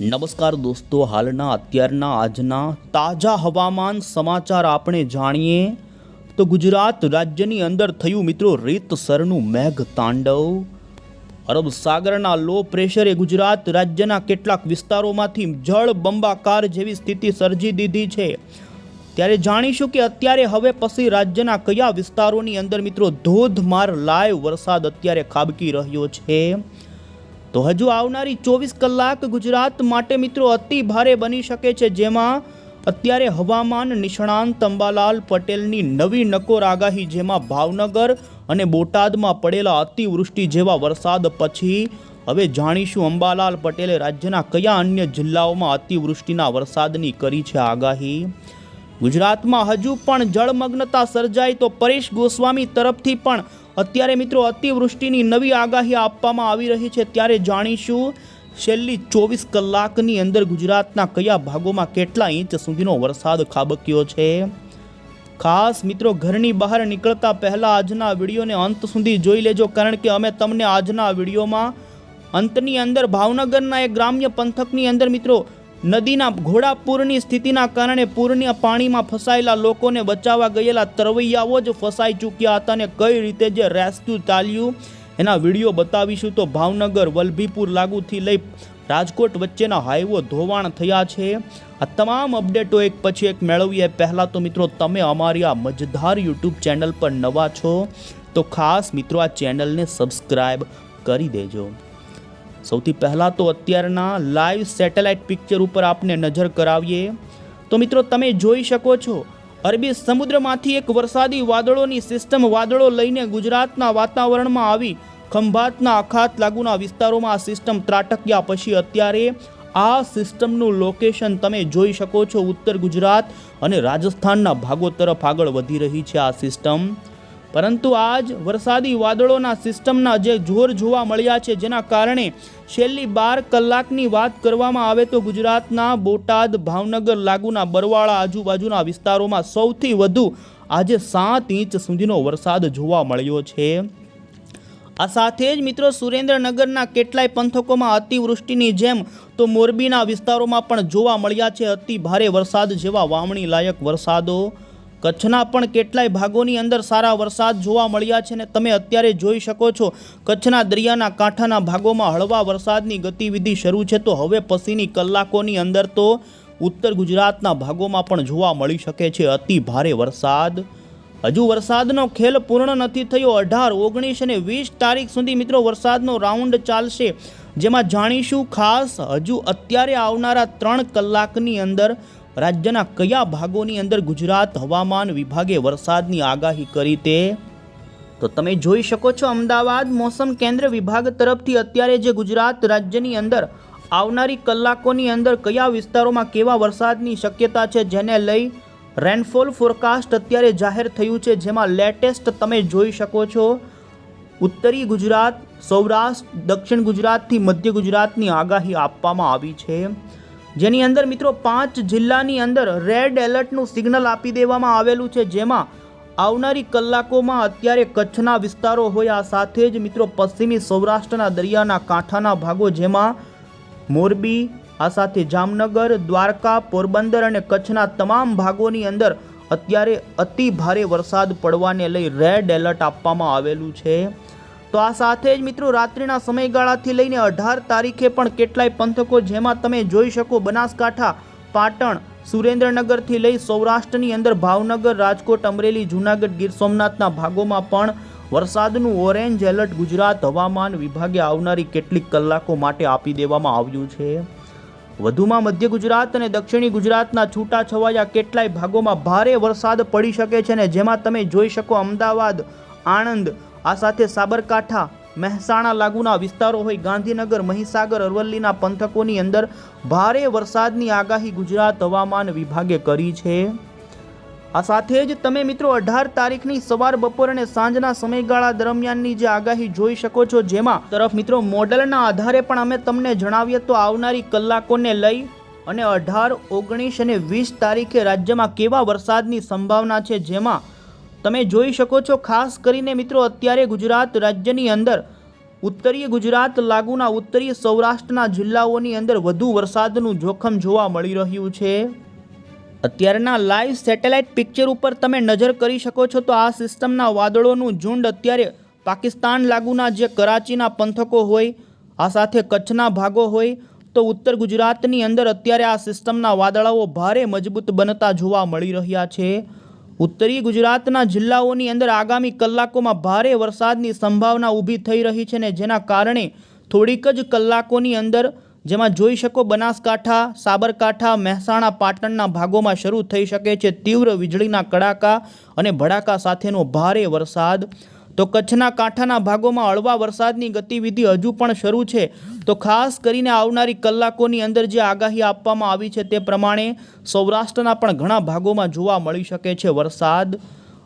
નમસ્કાર દોસ્તો, હાલના અત્યારના આજના તાજા હવામાન સમાચાર આપણે જાણીએ તો ગુજરાત રાજ્યની અંદર થયું મિત્રો રીતસરનું મેઘ તાંડવ અરબ સાગરના લો પ્રેશરે ગુજરાત રાજ્યના કેટલાક વિસ્તારોમાંથી જળ બંબાકાર જેવી સ્થિતિ સર્જી દીધી છે. ત્યારે જાણીશું કે અત્યારે હવે પછી રાજ્યના કયા વિસ્તારોની અંદર મિત્રો ધોધમાર લાઈવ વરસાદ અત્યારે ખાબકી રહ્યો છે. તો હજુ આવનારી ચોવીસ કલાક ગુજરાત માટે મિત્રો અતિ ભારે બની શકે છે, જેમાં અત્યારે હવામાન નિષ્ણાંત અંબાલાલ પટેલની નવી નકોર આગાહી, જેમાં ભાવનગર અને બોટાદમાં પડેલા અતિવૃષ્ટિ જેવા વરસાદ પછી હવે જાણીશું અંબાલાલ પટેલે રાજ્યના કયા અન્ય જિલ્લાઓમાં અતિવૃષ્ટિના વરસાદની કરી છે આગાહી. ગુજરાતમાં હજુ પણ જળમગ્નતા સર્જાય તો પરેશ ગોસ્વામી તરફથી પણ અત્યારે મિત્રો અતિવૃષ્ટિની નવી આગાહી આપવામાં આવી રહી છે. ત્યારે જાણીશું છેલ્લી ચોવીસ કલાકની અંદર ગુજરાતના કયા ભાગોમાં કેટલા ઇંચ સુધીનો વરસાદ ખાબક્યો છે. ખાસ મિત્રો ઘરની બહાર નીકળતા પહેલાં આજના વિડીયોને અંત સુધી જોઈ લેજો, કારણ કે અમે તમને આજના વિડીયોમાં અંતની અંદર ભાવનગરના એક ગ્રામ્ય પંથકની અંદર મિત્રો નદીના ઘોડાપૂરની સ્થિતિના કારણે પૂરના પાણીમાં ફસાયેલા લોકોને બચાવવા ગયેલા તરવૈયાઓ જ ફસાઈ ચૂક્યા હતા અને કઈ રીતે જે રેસ્ક્યુ ચાલ્યું, એના વીડિયો બતાવીશું. તો ભાવનગર, વલભીપુર લાગુથી લઈ રાજકોટ વચ્ચેના હાઈવો ધોવાણ થયા છે. આ તમામ અપડેટો એક પછી એક મેળવીએ. પહેલાં તો મિત્રો, તમે અમારી આ મજધાર યુટ્યુબ ચેનલ પર નવા છો, તો ખાસ મિત્રો આ ચેનલને સબસ્ક્રાઈબ કરી દેજો. સૌથી પહેલાં તો અત્યારના લાઈવ સેટેલાઇટ પિક્ચર ઉપર આપને નજર કરાવીએ. તો મિત્રો, તમે જોઈ શકો છો, અરબી સમુદ્રમાંથી એક વરસાદી વાદળોની સિસ્ટમ વાદળો લઈને ગુજરાતના વાતાવરણમાં આવી ખંભાતના અખાત લાગુના વિસ્તારોમાં આ સિસ્ટમ ત્રાટક્યા પછી અત્યારે આ સિસ્ટમનું લોકેશન તમે જોઈ શકો છો ઉત્તર ગુજરાત અને રાજસ્થાનના ભાગો તરફ આગળ વધી રહી છે આ સિસ્ટમ. પરંતુ આજ વરસાદી વાદળોના સિસ્ટમના જે જોર જોવા મળ્યા છે, જેના કારણે છેલ્લી બાર કલાકની વાત કરવામાં આવે તો ગુજરાતના બોટાદ, ભાવનગર લાગુના બરવાળા આજુબાજુના વિસ્તારોમાં સૌથી વધુ આજે સાત ઇંચ સુધીનો વરસાદ જોવા મળ્યો છે. આ સાથે જ મિત્રો સુરેન્દ્રનગરના કેટલાય પંથકોમાં અતિવૃષ્ટિની જેમ તો મોરબીના વિસ્તારોમાં પણ જોવા મળ્યા છે, અતિ ભારે વરસાદ જેવા વાવણી લાયક વરસાદો. કચ્છના પણ કેટલાય ભાગોની અંદર સારા વરસાદ જોવા મળ્યા છે ને તમે અત્યારે જોઈ શકો છો, કચ્છના દરિયાના કાંઠાના ભાગોમાં હળવા વરસાદની ગતિવિધિ શરૂ છે. તો હવે પછીની કલાકોની અંદર તો ઉત્તર ગુજરાતના ભાગોમાં પણ જોવા મળી શકે છે. અતિ ભારે વરસાદ. હજુ વરસાદનો ખેલ પૂર્ણ નથી થયો. અઢાર, ઓગણીસ અને વીસ તારીખ સુધી મિત્રો વરસાદનો રાઉન્ડ ચાલશે. જેમાં જાણીશું ખાસ, હજુ અત્યારે આવનારા ત્રણ કલાકની અંદર રાજ્યના કયા ભાગોની અંદર ગુજરાત હવામાન વિભાગે વરસાદની આગાહી કરી તે? તો તમે જોઈ શકો છો અમદાવાદ મોસમ કેન્દ્ર વિભાગ તરફથી અત્યારે જે ગુજરાત રાજ્યની અંદર આવનારી કલાકોની અંદર કયા વિસ્તારોમાં કેવા વરસાદની શક્યતા છે જેને લઈ રેનફોલ ફોરકાસ્ટ અત્યારે જાહેર થયું છે, જેમાં લેટેસ્ટ તમે જોઈ શકો છો ઉત્તરી ગુજરાત, સૌરાષ્ટ્ર, દક્ષિણ ગુજરાતથી મધ્ય ગુજરાતની આગાહી આપવામાં આવી છે. જેની અંદર મિત્રો પાંચ જિલ્લાની અંદર રેડ એલર્ટનું સિગ્નલ આપી દેવામાં આવેલું છે. જેમાં આવનારી કલાકોમાં અત્યારે કચ્છના વિસ્તારો હોય, આ સાથે જ મિત્રો પશ્ચિમી સૌરાષ્ટ્રના દરિયાના કાંઠાના ભાગો જેમાં મોરબી, આ સાથે જામનગર, દ્વારકા, પોરબંદર અને કચ્છના તમામ ભાગોની અંદર અત્યારે અતિ ભારે વરસાદ પડવાને લઈ રેડ એલર્ટ આપવામાં આવેલું છે. તો આ સાથે જ મિત્રો રાત્રિના સમયગાળાથી લઈને અઢાર તારીખે પણ કેટલાય પંથકો જેમાં તમે જોઈ શકો બનાસકાંઠા, પાટણ, સુરેન્દ્રનગરથી લઈ સૌરાષ્ટ્રની અંદર ભાવનગર, રાજકોટ, અમરેલી, જૂનાગઢ, ગીર સોમનાથના ભાગોમાં પણ વરસાદનું ઓરેન્જ એલર્ટ ગુજરાત હવામાન વિભાગે આવનારી કેટલીક કલાકો માટે આપી દેવામાં આવ્યું છે. વધુમાં મધ્ય ગુજરાત અને દક્ષિણી ગુજરાતના છૂટાછવાયા કેટલાય ભાગોમાં ભારે વરસાદ પડી શકે છે ને જેમાં તમે જોઈ શકો અમદાવાદ, આણંદ આ સાથે સાબરકાંઠા, મહેસાણા લાગુના વિસ્તારો હોય ગાંધીનગર, મહીસાગર, અરવલ્લીના પંથકોની અંદર ભારે વરસાદની આગાહી ગુજરાત હવામાન વિભાગે કરી છે. આ સાથે જ તમે મિત્રો અઢાર તારીખની સવાર બપોર અને સાંજના સમયગાળા દરમિયાનની જે આગાહી જોઈ શકો છો, જેમાં તરફ મિત્રો મોડલના આધારે પણ અમે તમને જણાવીએ તો આવનારી કલાકોને લઈ અને અઢાર, ઓગણીસ અને વીસ તારીખે રાજ્યમાં કેવા વરસાદની સંભાવના છે, જેમાં તમે જોઈ શકો છો, ખાસ કરીને મિત્રો અત્યારે ગુજરાત રાજ્યની અંદર, ઉત્તરીય ગુજરાત લાગુના ઉત્તરીય સૌરાષ્ટ્રના જિલ્લાઓની અંદર વધુ વરસાદનું જોખમ જોવા મળી રહ્યું છે. અત્યારના લાઈવ સેટેલાઇટ પિક્ચર ઉપર તમે નજર કરી શકો છો તો આ સિસ્ટમના વાદળોનું ઝુંડ અત્યારે પાકિસ્તાન લાગુના જે કરાચીના પંથકો હોય, આ સાથે કચ્છના ભાગો હોય, તો ઉત્તર ગુજરાતની અંદર અત્યારે આ સિસ્ટમના વાદળાઓ ભારે મજબૂત બનતા જોવા મળી રહ્યા છે. ઉત્તરી ગુજરાતના જિલ્લાઓની અંદર આગામી કલાકોમાં ભારે વરસાદની સંભાવના ઊભી થઈ રહી છે ને જેના કારણે થોડીક જ કલાકોની અંદર જેમાં જોઈ શકો બનાસકાંઠા, સાબરકાંઠા, મહેસાણા, પાટણના ભાગોમાં શરૂ થઈ શકે છે તીવ્ર વીજળીના કડાકા અને ભડાકા સાથેનો ભારે વરસાદ. તો કચ્છના કાંઠાના ભાગોમાં હળવા વરસાદની ગતિવિધિ હજુ પણ શરૂ છે. તો ખાસ કરીને આવનારી કલાકોની અંદર જે આગાહી આપવામાં આવી છે તે પ્રમાણે સૌરાષ્ટ્રના પણ ઘણા ભાગોમાં જોવા મળી શકે છે વરસાદ.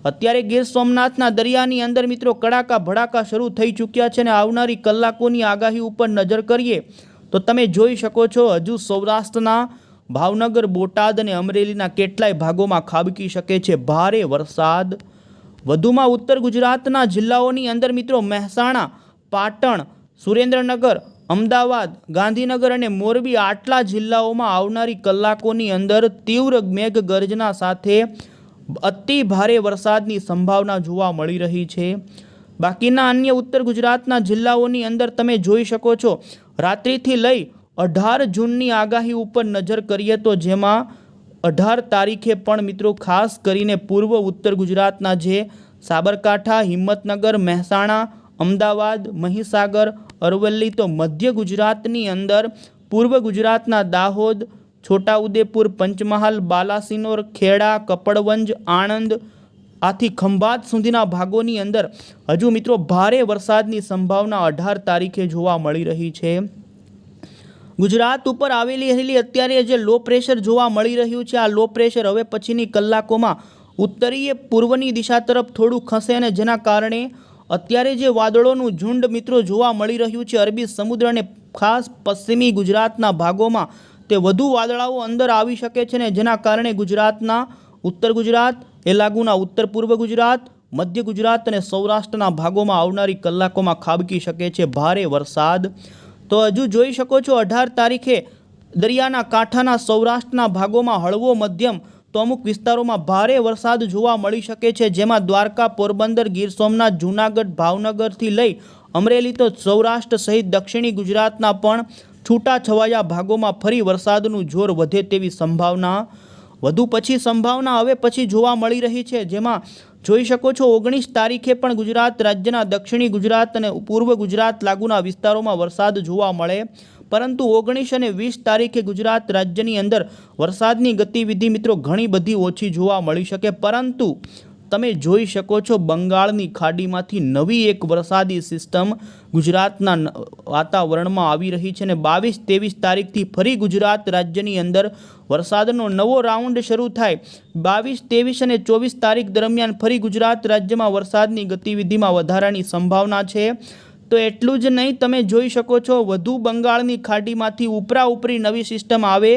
અત્યારે ગીર સોમનાથના દરિયાની અંદર મિત્રો કડાકા ભડાકા શરૂ થઈ ચૂક્યા છે અને આવનારી કલાકોની આગાહી ઉપર નજર કરીએ તો તમે જોઈ શકો છો હજુ સૌરાષ્ટ્રના ભાવનગર, બોટાદ અને અમરેલીના કેટલાય ભાગોમાં ખાબકી શકે છે. ભારે વરસાદ. વધુમાં ઉત્તર ગુજરાતના જિલ્લાઓની અંદર મિત્રો મહેસાણા, પાટણ, સુરેન્દ્રનગર, અમદાવાદ, ગાંધીનગર અને મોરબી આટલા જિલ્લાઓમાં આવનારી કલાકોની અંદર તીવ્ર મેઘગર્જના સાથે અતિ ભારે વરસાદની સંભાવના જોવા મળી રહી છે. બાકીના અન્ય ઉત્તર ગુજરાતના જિલ્લાઓની અંદર તમે જોઈ શકો છો, રાત્રિથી લઈ અઢાર જૂનની આગાહી ઉપર નજર કરીએ તો જેમાં અઢાર તારીખે પણ મિત્રો ખાસ કરીને પૂર્વ ઉત્તર ગુજરાતના જે સાબરકાંઠા, હિંમતનગર, મહેસાણા, અમદાવાદ, મહીસાગર, અરવલ્લી તો મધ્ય ગુજરાતની અંદર પૂર્વ ગુજરાતના દાહોદ, છોટાઉદેપુર, પંચમહાલ, બાલાસિનોર, ખેડા, કપડવંજ, આણંદ આથી ખંભાત સુધીના ભાગોની અંદર હજુ મિત્રો ભારે વરસાદની સંભાવના અઢાર તારીખે જોવા મળી રહી છે. ગુજરાત ઉપર આવેલી રહેલી અત્યારે જે લો પ્રેશર જોવા મળી રહ્યું છે, આ લો પ્રેશર હવે પછીની કલાકોમાં ઉત્તરીય પૂર્વની દિશા તરફ થોડું ખસે અને જેના કારણે અત્યારે જે વાદળોનું ઝુંડ મિત્રો જોવા મળી રહ્યું છે, અરબી સમુદ્ર અને ખાસ પશ્ચિમી ગુજરાતના ભાગોમાં તે વધુ વાદળાઓ અંદર આવી શકે છે ને જેના કારણે ગુજરાતના ઉત્તર ગુજરાત, એ લાગુના ઉત્તર પૂર્વ ગુજરાત, મધ્ય ગુજરાત અને સૌરાષ્ટ્રના ભાગોમાં આવનારી કલાકોમાં ખાબકી શકે છે. ભારે વરસાદ તો હજુ જોઈ શકો છો અઢાર તારીખે દરિયાના કાંઠાના સૌરાષ્ટ્રના ભાગોમાં હળવો મધ્યમ તો અમુક વિસ્તારોમાં ભારે વરસાદ જોવા મળી શકે છે, જેમાં દ્વારકા, પોરબંદર, ગીર સોમનાથ, જૂનાગઢ, ભાવનગરથી લઈ અમરેલી તો સૌરાષ્ટ્ર સહિત દક્ષિણી ગુજરાતના પણ છૂટાછવાયા ભાગોમાં ફરી વરસાદનું જોર વધે તેવી સંભાવના, વધુ પછી સંભાવના હવે પછી જોવા મળી રહી છે, જેમાં જોઈ શકો છો, ઓગણીસ તારીખે પણ ગુજરાત રાજ્યના દક્ષિણી ગુજરાત અને પૂર્વ ગુજરાત લાગુના વિસ્તારોમાં વરસાદ જોવા મળે. પરંતુ ઓગણીસ અને વીસ તારીખે ગુજરાત રાજ્યની અંદર વરસાદની ગતિવિધિ મિત્રો ઘણી બધી ઓછી જોવા મળી શકે. પરંતુ તમે જોઈ શકો છો, બંગાળની ખાડીમાંથી નવી એક વરસાદી સિસ્ટમ ગુજરાતના વાતાવરણમાં આવી રહી છે અને બાવીસ, ત્રેવીસ તારીખથી ફરી ગુજરાત રાજ્યની અંદર વરસાદનો નવો રાઉન્ડ શરૂ થાય. બાવીસ, ત્રેવીસ અને ચોવીસ તારીખ દરમિયાન ફરી ગુજરાત રાજ્યમાં વરસાદની ગતિવિધિમાં વધારાની સંભાવના છે. તો એટલું જ નહીં, તમે જોઈ શકો છો, વધુ બંગાળની ખાડીમાંથી ઉપરા ઉપરી નવી સિસ્ટમ આવે.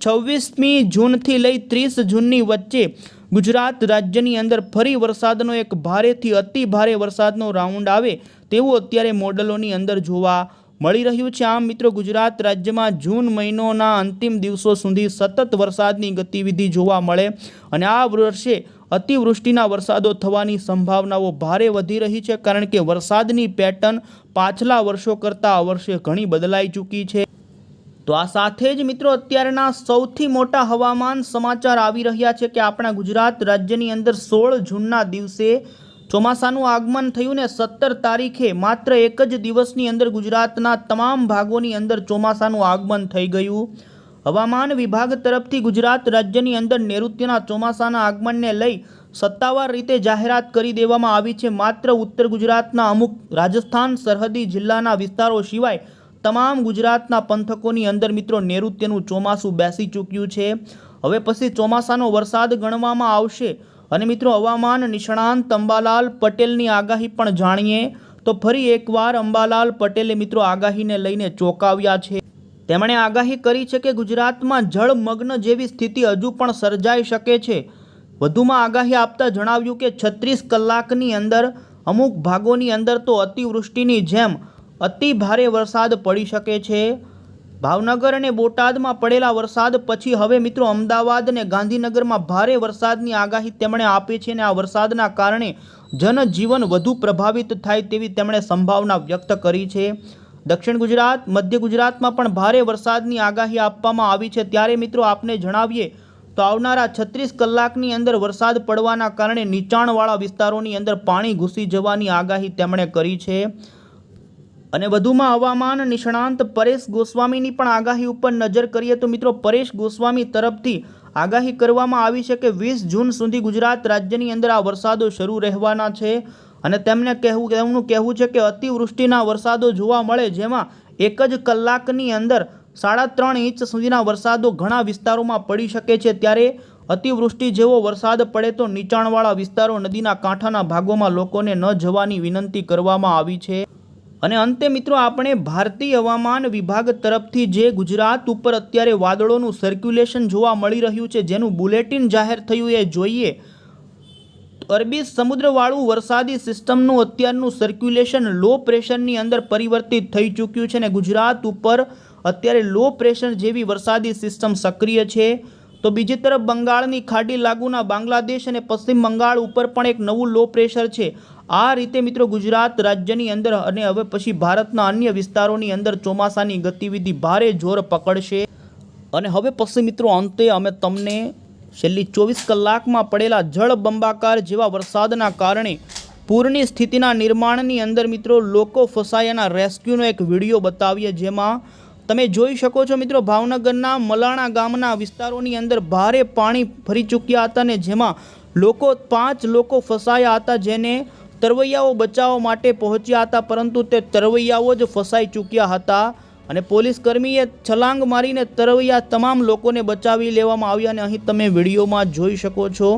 છવ્વીસમી જૂનથી લઈ ત્રીસ જૂનની વચ્ચે ગુજરાત રાજ્યની અંદર ફરી વરસાદનો એક ભારેથી અતિ ભારે વરસાદનો રાઉન્ડ આવે તેવું અત્યારે મોડલોની અંદર જોવા મળી રહ્યું છે. આમ મિત્રો, ગુજરાત રાજ્યમાં જૂન મહિનોના અંતિમ દિવસો સુધી સતત વરસાદની ગતિવિધિ જોવા મળે અને આ વર્ષે અતિવૃષ્ટિના વરસાદો થવાની સંભાવનાઓ ભારે વધી રહી છે, કારણ કે વરસાદની પેટર્ન પાછલા વર્ષો કરતાં આ વર્ષે ઘણી બદલાઈ ચૂકી છે. તો આ સાથે જ મિત્રો, અત્યારના સૌથી મોટા હવામાન સમાચાર આવી રહ્યા છે કે આપણા ગુજરાત રાજ્યની અંદર સોળ જૂનના દિવસે ચોમાસાનું આગમન થયું ને સત્તર તારીખે માત્ર એક જ દિવસની અંદર ગુજરાતના તમામ ભાગોની અંદર ચોમાસાનું આગમન થઈ ગયું. હવામાન વિભાગ તરફથી ગુજરાત રાજ્યની અંદર નૈઋત્યના ચોમાસાના આગમનને લઈ સત્તાવાર રીતે જાહેરાત કરી દેવામાં આવી છે. માત્ર ઉત્તર ગુજરાતના અમુક રાજસ્થાન, સરહદી જિલ્લાના વિસ્તારો સિવાય તમામ ગુજરાતના પંથકોની અંદર મિત્રો નૈઋત્યનું ચોમાસું બેસી ચૂક્યું છે. હવે પછી ચોમાસાનો વરસાદ ગણવામાં આવશે. અને મિત્રો હવામાન નિષ્ણાંત અંબાલાલ પટેલની આગાહી પણ જાણીએ તો ફરી એકવાર અંબાલાલ પટેલે મિત્રો આગાહીને લઈને ચોંકાવ્યા છે. તેમણે આગાહી કરી છે કે ગુજરાતમાં જળમગ્ન જેવી સ્થિતિ હજુ પણ સર્જાઈ શકે છે. વધુમાં આગાહી આપતા જણાવ્યું કે છત્રીસ કલાકની અંદર અમુક ભાગોની અંદર તો અતિવૃષ્ટિની જેમ અતિ ભારે વરસાદ પડી શકે છે. ભાવનગર અને બોટાદમાં પડેલા વરસાદ પછી હવે મિત્રો અમદાવાદ અને ગાંધીનગરમાં ભારે વરસાદની આગાહી તેમણે આપી છે અને આ વરસાદના કારણે જનજીવન વધુ પ્રભાવિત થાય તેવી તેમણે સંભાવના વ્યક્ત કરી છે. દક્ષિણ ગુજરાત, મધ્ય ગુજરાતમાં પણ ભારે વરસાદની આગાહી આપવામાં આવી છે. ત્યારે મિત્રો આપને જણાવીએ તો આવનારા છત્રીસ કલાકની અંદર વરસાદ પડવાના કારણે નીચાણવાળા વિસ્તારોની અંદર પાણી ઘૂસી જવાની આગાહી તેમણે કરી છે. અને વધુમાં હવામાન નિષ્ણાંત પરેશ ગોસ્વામીની પણ આગાહી ઉપર નજર કરીએ તો મિત્રો પરેશ ગોસ્વામી તરફથી આગાહી કરવામાં આવી છે કે વીસ જૂન સુધી ગુજરાત રાજ્યની અંદર આ વરસાદો શરૂ રહેવાના છે અને તેમને કહેવું, તેમનું કહેવું છે કે અતિવૃષ્ટિના વરસાદો જોવા મળે જેમાં એક જ કલાકની અંદર સાડા ત્રણ ઇંચ સુધીના વરસાદો ઘણા વિસ્તારોમાં પડી શકે છે. ત્યારે અતિવૃષ્ટિ જેવો વરસાદ પડે તો નીચાણવાળા વિસ્તારો નદીના કાંઠાના ભાગોમાં લોકોને ન જવાની વિનંતી કરવામાં આવી છે. અને અંતે મિત્રો આપણે ભારતીય હવામાન વિભાગ તરફથી જે ગુજરાત ઉપર અત્યારે વાદળોનું સર્ક્યુલેશન જોવા મળી રહ્યું છે, જેનું બુલેટિન જાહેર થયું એ જોઈએ. અરબી સમુદ્રવાળું વરસાદી સિસ્ટમનું અત્યારનું સર્ક્યુલેશન લો પ્રેશરની અંદર પરિવર્તિત થઈ ચૂક્યું છે અને ગુજરાત ઉપર અત્યારે લો પ્રેશર જેવી વરસાદી સિસ્ટમ સક્રિય છે. તો બીજી તરફ બંગાળની ખાડી લાગુના બાંગ્લાદેશ અને પશ્ચિમ બંગાળ ઉપર પણ એક નવું લો પ્રેશર છે. આ રીતે મિત્રો ગુજરાત રાજ્યની અંદર અને હવે પછી ભારતના અન્ય વિસ્તારોની અંદર ચોમાસાની ગતિવિધિ ભારે જોર પકડશે. અને હવે પછી મિત્રો અંતે અમે તમને છેલ્લી ચોવીસ કલાકમાં પડેલા જળ બંબાકાર જેવા વરસાદના કારણે પૂરની સ્થિતિના નિર્માણની અંદર મિત્રો લોકો ફસાયાના રેસ્ક્યુનો એક વીડિયો બતાવીએ જેમાં તમે જોઈ શકો છો મિત્રો ભાવનગરના મલાણા ગામના વિસ્તારોની અંદર ભારે પાણી ફરી ચૂક્યા હતા ને જેમાં લોકો પાંચ લોકો ફસાયા હતા જેને તરવૈયાઓ બચાવવા માટે પહોંચ્યા હતા, પરંતુ તે તરવૈયાઓ જ ફસાઈ ચૂક્યા હતા અને પોલીસ કર્મીએ છલાંગ મારીને તરવૈયા તમામ લોકોને બચાવી લેવામાં આવ્યા અને અહીં તમે વિડીયોમાં જોઈ શકો છો.